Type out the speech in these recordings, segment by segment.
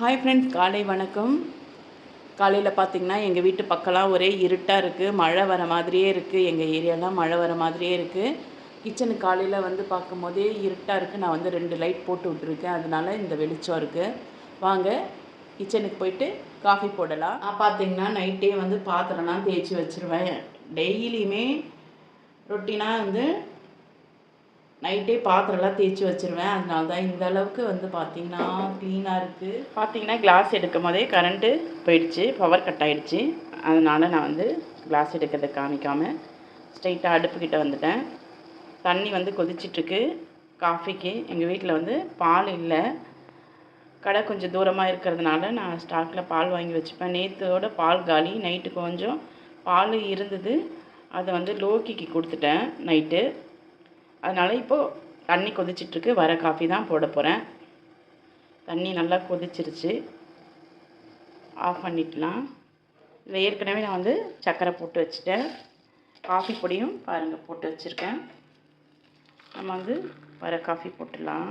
Hi friends காலை வணக்கம். காலையில் பார்த்தீங்கன்னா எங்கள் வீட்டு பக்கம்லாம் ஒரே இருட்டாக இருக்குது மழை வர மாதிரியே இருக்குது எங்கள் ஏரியாலாம் மழை வர மாதிரியே இருக்குது கிச்சனுக்கு காலையில் வந்து பார்க்கும்போதே இருட்டாக இருக்குது நான் வந்து ரெண்டு லைட் போட்டு விட்டுருக்கேன். அதனால இந்த வெளிச்சம் இருக்குது வாங்க கிச்சனுக்கு போயிட்டு காஃபி போடலாம். நான் பார்த்தீங்கன்னா நைட்டே வந்து பாத்திரம்லாம் தேய்ச்சி வச்சுருவேன். டெய்லியுமே ரொட்டீனாக வந்து நைட்டே பாத்திரம்லாம் தேய்ச்சி வச்சுருவேன். அதனால தான் இந்த அளவுக்கு வந்து பார்த்திங்கன்னா க்ளீனாக இருக்குது பார்த்தீங்கன்னா கிளாஸ் எடுக்கும் போதே கரண்ட்டு போயிடுச்சு பவர் கட் ஆகிடுச்சு அதனால் நான் வந்து கிளாஸ் எடுக்கிறத காமிக்காமல் ஸ்ட்ரைட்டாக அடுப்புக்கிட்ட வந்துட்டேன். தண்ணி வந்து கொதிச்சிட்ருக்கு. காஃபிக்கு எங்கள் வீட்டில் வந்து பால் இல்லை. கடை கொஞ்சம் தூரமாக இருக்கிறதுனால நான் ஸ்டாக்கில் பால் வாங்கி வச்சுப்பேன். நேற்றோட பால் காலி நைட்டு கொஞ்சம் பால் இருந்தது. அதை வந்து லோக்கிக்கு கொடுத்துட்டேன் நைட்டு. அதனால் இப்போது தண்ணி கொதிச்சிட்ருக்கு. வர காஃபி தான் போட போகிறேன் தண்ணி நல்லா கொதிச்சிருச்சு. ஆஃப் பண்ணிக்கலாம். இதில் ஏற்கனவே நான் வந்து சர்க்கரை போட்டு வச்சுட்டேன். காஃபி பொடியும் பாருங்கள் போட்டு வச்சுருக்கேன். நம்ம வந்து வர காஃபி போட்டுடலாம்.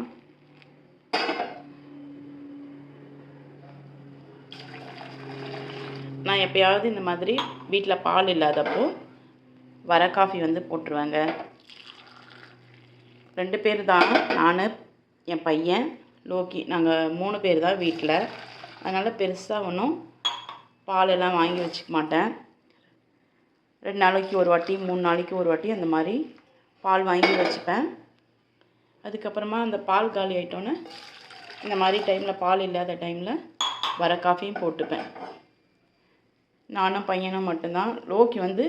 நான் எப்பயாவது இந்த மாதிரி வீட்டில் பால் இல்லாதப்போ வர காஃபி வந்து போட்டுருவேங்க. ரெண்டு பேர் தான். நான் என் பையன் லோக்கி நாங்கள் மூணு பேர் தான் வீட்டில் அதனால் பெருசாக ஒன்றும் பாலெல்லாம் வாங்கி வச்சுக்க மாட்டேன். ரெண்டு நாளைக்கு ஒரு வாட்டி மூணு நாளைக்கு ஒரு வாட்டி அந்த மாதிரி பால் வாங்கி வச்சுப்பேன். அதுக்கப்புறமா அந்த பால் காலி ஆகிட்டோன்னே இந்த மாதிரி டைமில் பால் இல்லாத டைமில் வர காஃபியும் போட்டுப்பேன். நானும் பையனும் மட்டும்தான். லோக்கி வந்து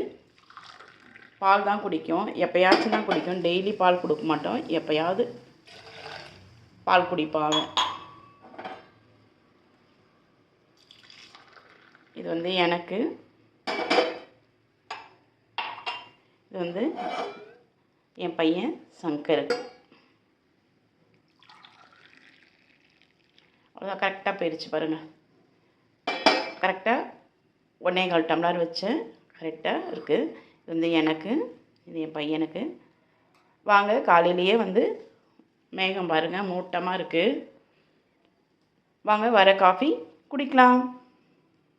பால் தான் குடிக்கும். எப்போயாச்சும் தான் குடிக்கும். டெய்லி பால் கொடுக்க மாட்டோம். எப்போயாவது பால் குடிப்பாங்க இது வந்து எனக்கு. இது வந்து என் பையன் சங்கருக்கு அவ்வளோதான் கரெக்டாக போயிடுச்சு பாருங்கள் கரெக்டாக ஒன்றே கால் டம்ளர் வச்சேன். கரெக்டாக இருக்குது இது வந்து எனக்கு இது என் பையனுக்கு. வாங்க காலையிலேயே வந்து மேகம் பாருங்கள் மூட்டமாக இருக்குது வாங்க வர காஃபி குடிக்கலாம்.